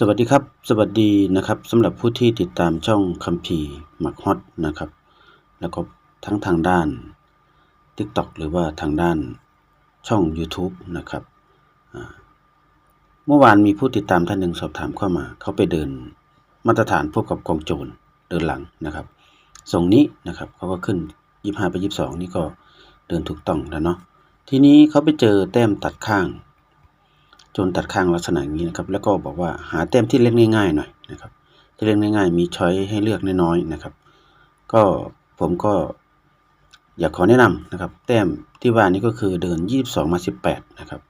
สวัสดีครับ สวัสดีนะครับสำหรับผู้ที่ติดตามช่องคัมภีร์หมักฮอตนะครับ แล้วก็ทั้งทางด้าน TikTok หรือว่าทางด้านช่อง YouTube นะครับเมื่อวานมีผู้ติดตามท่านหนึ่งสอบถามเข้ามา เขาไปเดินมาตรฐานพบกับกองโจรเดินหลังนะครับส่งนี้นะครับเขาก็ขึ้น 25 ไป 22 นี่ก็เดินถูกต้องแล้วเนาะทีนี้เขาไปเจอแต้มตัดข้าง จนตัดข้างลักษณะอย่างนี้นะครับ แล้วก็บอกว่าหาแต้มที่เล่นง่ายๆหน่อยนะครับ ที่เล่นง่ายๆ มีช้อยให้เลือกน้อยๆนะครับ ก็ผมก็อยากขอแนะนำนะครับ แต้มที่ว่านี้ก็คือเดิน 22 มา 18 นะครับ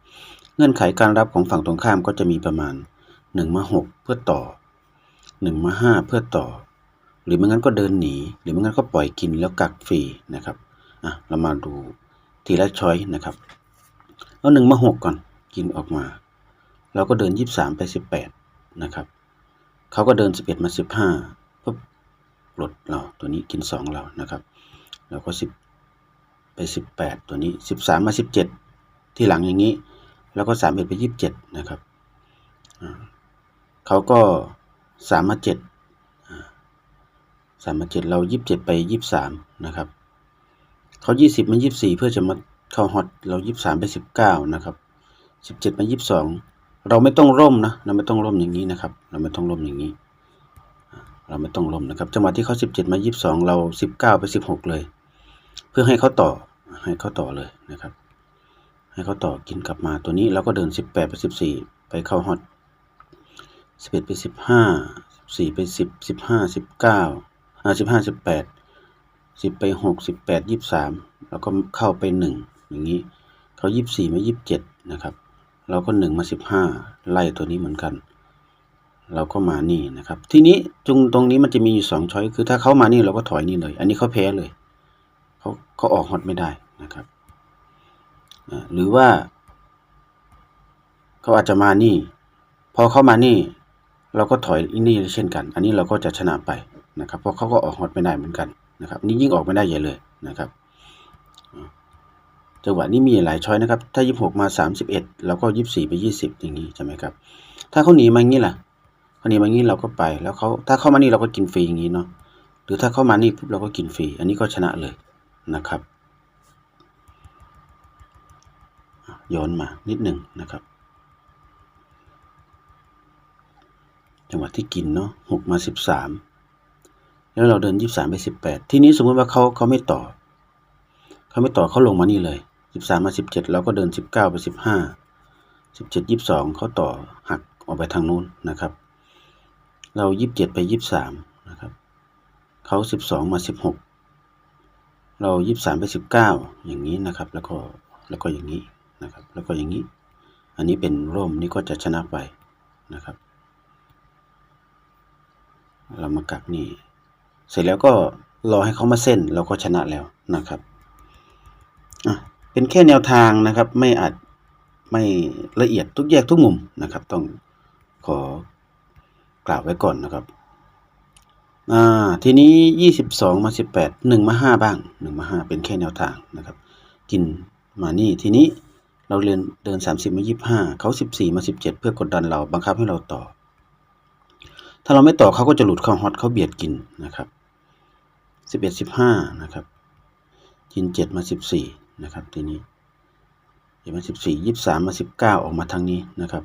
เงื่อนไขการรับของฝั่งตรงข้ามก็จะมีประมาณ 1 มา 6 เพื่อต่อ 1 มา 5 เพื่อต่อ หรือไม่งั้นก็เดินหนี หรือไม่งั้นก็ปล่อยกินแล้วกักฟรีนะครับอะเรามาดูทีละช้อยนะครับ เอา1มา 6 ก่อนกินออกมา เราก็เดินยี่สามไปสิบแปดนะครับเขาก็เดินสิบเอ็ดมาสิบห้าปุ๊บปลดเราตัวนี้กินสองเรานะครับแล้วก็สิบไปสิบแปดตัวนี้สิบสามมาสิบเจ็ดที่หลังอย่างนี้ แล้วก็สามเอ็ดไปยี่สิบเจ็ดนะครับเขาก็สามมาเจ็ดสามมาเจ็ดเรายี่สิบเจ็ดไปยี่สิบสามนะครับเขายี่สิบมายี่สิบสี่เพื่อจะมาเข้าฮอตเรายี่สามไปสิบเก้านะครับสิบเจ็ดมายี่สิบสอง เราไม่ต้องร่มนะเราไม่ต้องร่มอย่างนี้นะครับ เราไม่ต้องร่มอย่างนี้ เราไม่ต้องร่มนะครับจังหวะที่เขาสิบเจ็ดมายี่สิบสองเราสิบเก้าไปสิบหกเลย เพื่อให้เขาต่อให้เขาต่อเลยนะครับ ให้เขาต่อกินกลับมาตัวนี้เราก็เดินสิบแปดไปสิบสี่ไปเข้าฮอตสิบเอ็ดไปสิบห้าสี่ไปสิบสิบห้าสิบเก้าสิบห้าสิบแปดสิบไปหกสิบแปดยี่สิบสามแล้วก็เข้าไปหนึ่งอย่างนี้ เขายี่สิบสี่มายี่สิบเจ็ดนะครับ เราก็หนึ่งมาสิบห้าไล่ตัวนี้เหมือนกัน เราก็มานี่นะครับ ทีนี้จุงตรงนี้มันจะมีอยู่สองช้อยคือถ้าเขามานี่เราก็ถอยนี่เลย อันนี้เขาแพ้เลยเขาเขาออกฮอตไม่ได้นะครับหรือว่าเขาอาจจะมานี่ พอเขามานี่ เราก็ถอยอีนี่เช่นกัน อันนี้เราก็จะชนะไปนะครับ เพราะเขาก็ออกฮอตไม่ได้เหมือนกันนะครับ นี่ยิ่งออกไม่ได้ใหญ่เลยนะครับ จังหวะนี้มีหลายช้อยนะครับ ถ้า 26 มา 31 แล้วก็ 24 ไป 20 อย่างนี้ใช่ไหมครับ ถ้าเขาหนีมาอย่างนี้ล่ะเขาหนีมาอย่างนี้เราก็ไป แล้วเขาถ้าเข้ามานี่เราก็กินฟรีอย่างนี้เนาะ หรือถ้าเข้ามานี่ปุ๊บเราก็กินฟรี อันนี้ก็ชนะเลยนะครับ ย้อนมานิดหนึ่งนะครับ จังหวะที่กินเนาะ6มา 13 แล้วเราเดิน 23 ไป 18 ทีนี้สมมติว่าเขาเขาไม่ต่อเขาไม่ต่อเขาลงมานี่เลย สิบสามมาสิบเจ็ดเราก็เดินสิบเก้าไปสิบห้าสิบเจ็ดยี่สิบสองเขาต่อหักออกไปทางนู้นนะครับ เรายี่สิบเจ็ดไปยี่สิบสามนะครับเขาสิบสองมาสิบหกเรายี่สิบสามไปสิบเก้าอย่างนี้นะครับ แล้วก็แล้วก็อย่างนี้นะครับ แล้วก็อย่างนี้ อันนี้เป็นร่มนี่ก็จะชนะไปนะครับ เรามากักนี่ เสร็จแล้วก็รอให้เขามาเส้นเราก็ชนะแล้วนะครับอะ เป็นแค่แนวทางนะครับ ไม่อาจไม่ละเอียดทุกแยกทุกมุมนะครับ ต้องขอกล่าวไว้ก่อนนะครับอ่าทีนี้ยี่สิบสองมาสิบแปดหนึ่งมาห้าบ้างหนึ่งมาห้าเป็นแค่แนวทางนะครับ กินมานี่ทีนี้เราเรียนเดินสามสิบมายี่ห้าเขาสิบสี่มาสิบเจ็ดเพื่อกดดันเราบังคับให้เราต่อ ถ้าเราไม่ต่อเขาก็จะหลุดเข้าฮอตเขาเบียดกินนะครับสิบเอ็ดสิบห้านะครับ กินเจ็ดมาสิบสี่ นะครับทีนี้เจ็มสิบสี่ยี่สามมาสิบเก้าออกมาทางนี้นะครับ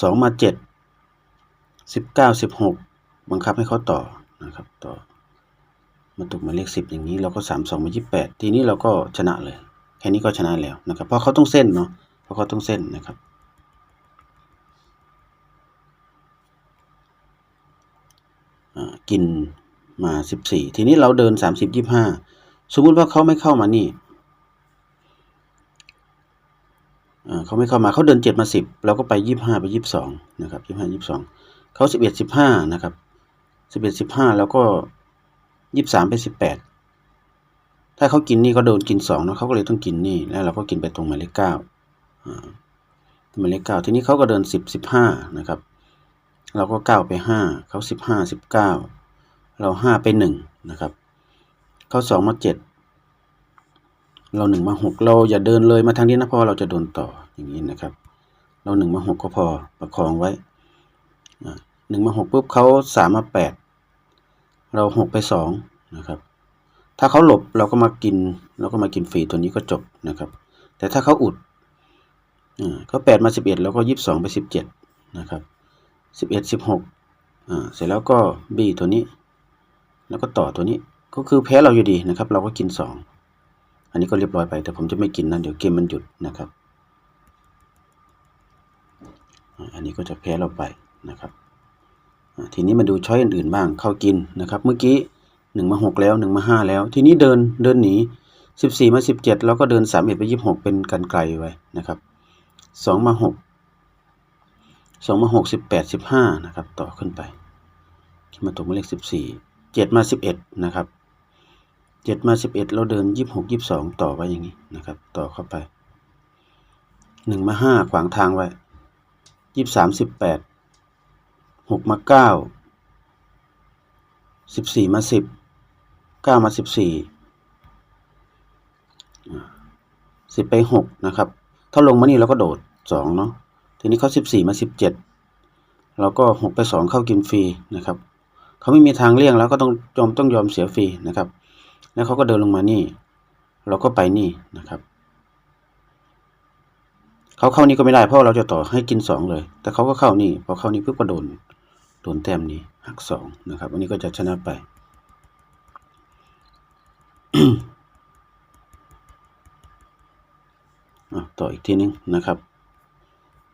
สองมาเจ็ดสิบเก้าสิบหกบังคับให้เขาต่อนะครับต่อมาตกมาเลขสิบอย่างนี้เราก็สามสองมายี่แปดทีนี้เราก็ชนะเลยแค่นี้ก็ชนะแล้วนะครับเพราะเขาต้องเส้นเนาะเพราะเขาต้องเส้นนะครับอ่ากินมาสิบสี่ทีนี้เราเดินสามสิบยี่ห้าสมมุติว่าเขาไม่เข้ามานี่อ่า เขาไม่เข้ามาเขาเดินเจ็ดมาสิบเราก็ไปยี่ห้าไปยี่สองนะครับยี่ห้ายี่สองเขาสิบเอ็ดสิบห้านะครับสิบเอ็ดสิบห้าแล้วก็ยี่สามไปสิบแปดถ้าเขากินนี่ก็โดนกินสองนะเขาก็เลยต้องกินนี่แล้วเราก็กินไปตรงหมายเลขเก้าอ่าหมายเลขเก้าทีนี้เขาก็เดินสิบสิบห้านะครับ เราก็เก้าไปห้าเขาสิบห้าสิบเก้าเราห้าไปหนึ่งนะครับ เขาสองมาเจ็ด เราหนึ่งมาหกเราอย่าเดินเลยมาทางนี้นะเพราะเราจะโดนต่ออย่างนี้นะครับ เราหนึ่งมาหกก็พอประคองไว้อ่าหนึ่งมาหกปุ๊บเขาสามมาแปดเราหกไปสองนะครับ ถ้าเขาหลบเราก็มากินเราก็มากินฟรีตัวนี้ก็จบนะครับ แต่ถ้าเขาอุดอ่าเขาแปดมาสิบเอ็ดแล้วก็ยี่สิบสองไปสิบเจ็ดนะครับสิบเอ็ดสิบหกอ่าเสร็จแล้วก็บีตัวนี้ แล้วก็ต่อตัวนี้ก็คือแพ้เราอยู่ดีนะครับ เราก็กินสอง อันนี้ก็เรียบร้อยไป แต่ผมจะไม่กินนะเดี๋ยวเกมมันหยุดนะครับ อันนี้ก็จะแพ้เราไปนะครับ ทีนี้มาดูช้อยอื่นๆบ้างเข้ากินนะครับ เมื่อกี้หนึ่งมาหกแล้วหนึ่งมาห้าแล้ว ทีนี้เดินเดินหนีสิบสี่มาสิบเจ็ดแล้วก็เดินสามเอ็ดไปยี่สิบหกเป็นกันไกลไว้นะครับสองมาหกสองมาหกสิบแปดสิบห้านะครับต่อขึ้นไป มาตกมาเลขสิบสี่เจ็ดมาสิบเอ็ดนะครับ เจ็ดมาสิบเอ็ดเราเดินยี่สิบหกยี่สิบสองต่อไว้อย่างนี้นะครับ ต่อเข้าไปหนึ่งมาห้าขวางทางไว้ยี่สิบสามสิบแปดหกมาเก้าสิบสี่มาสิบเก้ามาสิบสี่สิบไปหกนะครับ ถ้าลงมานี่เราก็โดดสองเนาะทีนี้เขาสิบสี่มาสิบเจ็ดเราก็หกไปสองเข้ากินฟรีนะครับ เขาไม่มีทางเลี่ยงแล้วก็ต้องยอมต้องยอมเสียฟรีนะครับ แล้วเขาก็เดินลงมานี่ เราก็ไปนี่นะครับเขาเข้านี่ก็ไม่ได้เพราะเราจะต่อให้กินสองเลย แต่เขาก็เข้านี่พอเข้านี่ปุ๊บก็โดนโดนแต้มนี้หักสองนะครับ อันนี้ก็จะชนะไปต่ออีกทีหนึงนะครับ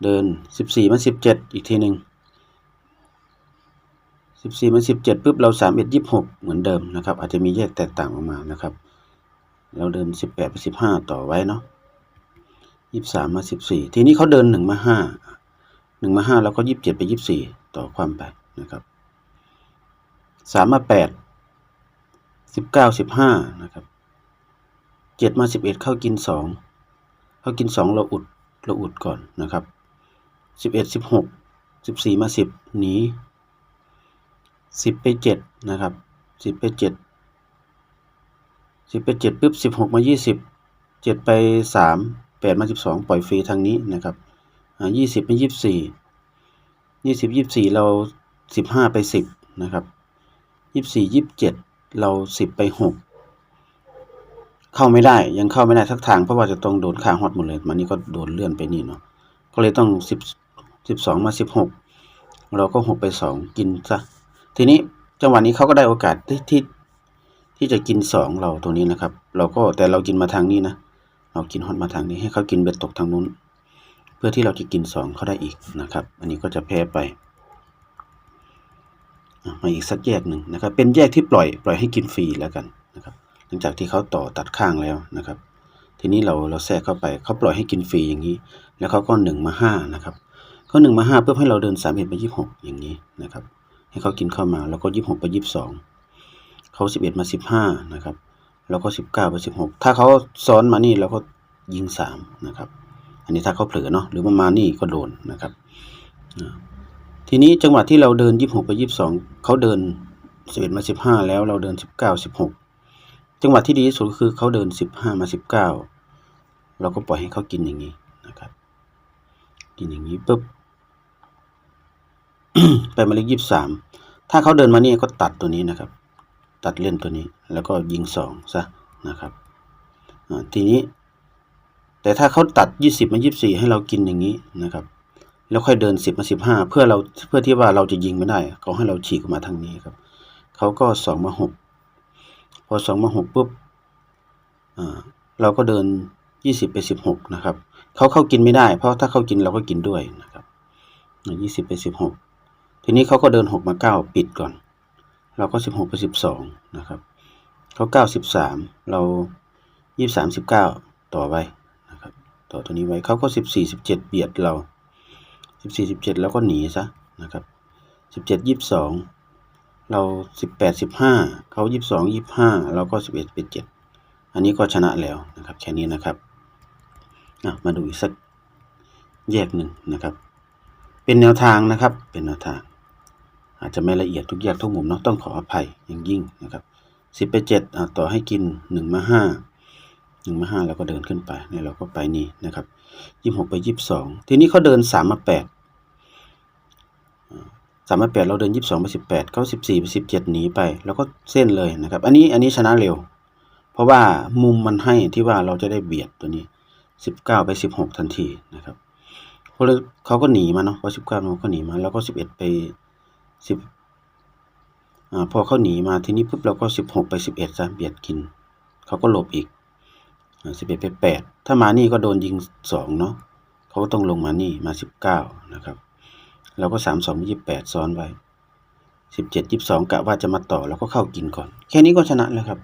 เดินสิบสี่มาสิบเจ็ดอีกทีหนึ่ง สิบสี่มาสิบเจ็ดปุ๊บเราสามเอ็ดยี่สิบหกเหมือนเดิมนะครับ อาจจะมีแยกแตกต่างออกมานะครับ เราเดินสิบแปดไปสิบห้าต่อไว้เนาะยี่สามมาสิบสี่ทีนี้เขาเดินหนึ่งมาห้าหนึ่งมาห้าแล้วก็ยี่สิบเจ็ดไปยี่สิบสี่ต่อความไปนะครับสามมาแปดสิบเก้าสิบห้านะครับเจ็ดมาสิบเอ็ดเข้ากินสองเขากินสองเราอุดเราอุดก่อนนะครับสิบเอ็ดสิบหกสิบสี่มาสิบหนี สิบไปเจ็ดนะครับสิบไปเจ็ดสิบไปเจ็ดปุ๊บสิบหกมายี่สิบเจ็ดไปสามแปดมาสิบสองปล่อยฟรีทางนี้นะครับยี่สิบมายี่สิบสี่ยี่สิบยี่สิบสี่เราสิบห้าไปสิบนะครับยี่สิบสี่ยี่สิบเจ็ดเราสิบไปหกเข้าไม่ได้ยังเข้าไม่ได้สักทางเพราะว่าจะต้องโดนค่าฮอตหมดเลยมันนี่ก็โดนเลื่อนไปนี่เนาะก็เลยต้องสิบสิบสองมาสิบหกเราก็หกไปสองกินซะ ทีนี้จังหวะนี้เขาก็ได้โอกาสที่ที่ที่จะกินสองเราตรงนี้นะครับ เราก็แต่เรากินมาทางนี้นะเรากินฮอตมาทางนี้ให้เขากินเบ็ดตกทางนู้น เพื่อที่เราจะกินสองเขาได้อีกนะครับ อันนี้ก็จะแพ้ไปมาอีกสักแยกหนึ่งนะครับ เป็นแยกที่ปล่อยปล่อยให้กินฟรีแล้วกันนะครับ หลังจากที่เขาต่อตัดข้างแล้วนะครับ ทีนี้เราเราแทรกเข้าไปเขาปล่อยให้กินฟรีอย่างนี้ แล้วเขาก็หนึ่งมาห้านะครับเขาหนึ่งมาห้าเพื่อให้เราเดินสามเอ็ดไปยี่หกอย่างนี้นะครับ ให้เขากินเข้ามาแล้วก็ยี่หกไปยี่สิบสองเขาสิบเอ็ดมาสิบห้านะครับ แล้วก็สิบเก้าไปสิบหกถ้าเขาซ้อนมานี่เราก็ยิงสามนะครับ อันนี้ถ้าเขาเผลอเนาะหรือประมาณนี่ก็โดนนะครับทีนี้จังหวะที่เราเดินยี่หกไปยี่สิบสองเขาเดินสิบเอ็ดมาสิบห้าแล้วเราเดินสิบเก้าสิบหกจังหวะที่ดีที่สุดคือเขาเดินสิบห้ามาสิบเก้าเราก็ปล่อยให้เขากินอย่างนี้นะครับ กินอย่างนี้ปุ๊บ ไปมาเลขยี่สิบสามถ้าเขาเดินมาเนี่ก็ตัดตัวนี้นะครับ ตัดเล่นตัวนี้แล้วก็ยิงสองซะนะครับทีนี้ แต่ถ้าเขาตัดยี่สิบมายี่สี่ให้เรากินอย่างนี้นะครับ แล้วค่อยเดินสิบมาสิบห้าเพื่อเราเพื่อที่ว่าเราจะยิงไม่ได้เขาให้เราฉีกออกมาทางนี้ครับเขาก็สองมาหกพอสองมาหกปุ๊บเราก็เดินยี่สิบไปสิบหกนะครับเขาเข้ากินไม่ได้ เพราะถ้าเขากินเราก็กินด้วยนะครับยี่สิบไปสิบหก ทีนี้เขาก็เดินหกมาเก้าปิดก่อน เราก็สิบหกไปสิบสองนะครับเขาเก้าสิบสามเรายี่สามสิบเก้าต่อไว้นะครับ ต่อตัวนี้ไว้เขาก็สิบสี่สิบเจ็ดเบียดเราสิบสี่สิบเจ็ดแล้วก็หนีซะนะครับสิบเจ็ดยี่สองเราสิบแปดสิบห้าเขายี่สองยี่ห้าเราก็สิบเอ็ดเป็นเจ็ดอันนี้ก็ชนะแล้วนะครับ แค่นี้นะครับ มาดูอีกสักแยกหนึ่งนะครับ เป็นแนวทางนะครับ เป็นแนวทาง อาจจะไม่ละเอียดทุกแยกทุกมุมเนาะต้องขออภัยอย่างยิ่งนะครับสิบไปเจ็ดอะต่อให้กินหนึ่งมาห้าหนึ่งมาห้าแล้วก็เดินขึ้นไปเนี่ยเราก็ไปนี่นะครับยี่หกไปยี่สิบสองทีนี้เขาเดินสามมาแปดามมาแปดเราเดินยี่สิบสองไปสิบแปดเก้าสิบสี่ไปสิบเจ็ดหนีไป แล้วก็เส้นเลยนะครับ อันนี้อันนี้ชนะเร็ว เพราะว่ามุมมันให้ที่ว่าเราจะได้เบียดตัวนี้สิบเก้าไปสิบหกทันทีนะครับเพราะเขาก็หนีมาเนาะพอสิบเก้าเขาก็หนีมา แล้วก็สิบเอ็ดไป สิบอพอเขาหนีมาทีนี้ปุ๊บเราก็สิบหกไปสิบเอ็ดซะเบียดกิน เขาก็หลบอีกสิบเอ็ดไปแปดถ้ามานี่ก็โดนยิงสองเนาะเขาก็ต้องลงมานี่มาสิบเก้านะครับ เราก็สามสองยี่ิบแปดซ้อนไว้สิบเจ็ดยี่สองกะว่าจะมาต่อแล้วก็เข้ากินก่อน แค่นี้ก็ชนะแล้วครับ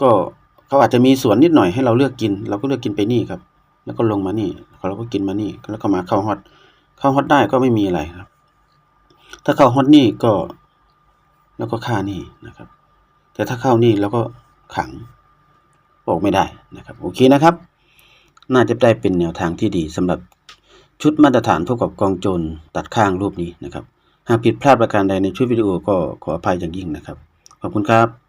ก็เขาอาจจะมีสวนนิดหน่อยให้เราเลือกกิน เราก็เลือกกินไปนี่ครับ แล้วก็ลงมานี่เราก็กินมานี่แล้วก็มาเข้าฮอตเข้าฮอตได้ก็ไม่มีอะไรครับ ถ้าเข้าฮอตนี่ก็แล้วก็ค่านี่นะครับ แต่ถ้าเข้านี่แล้วก็ขังออกไม่ได้นะครับ โอเคนะครับ น่าจะได้เป็นแนวทางที่ดีสำหรับชุดมาตรฐานพบกับกองโจรตัดข้างรูปนี้นะครับ หากผิดพลาดประการใดในชุดวิดีโอก็ขออภัยอย่างยิ่งนะครับ ขอบคุณครับ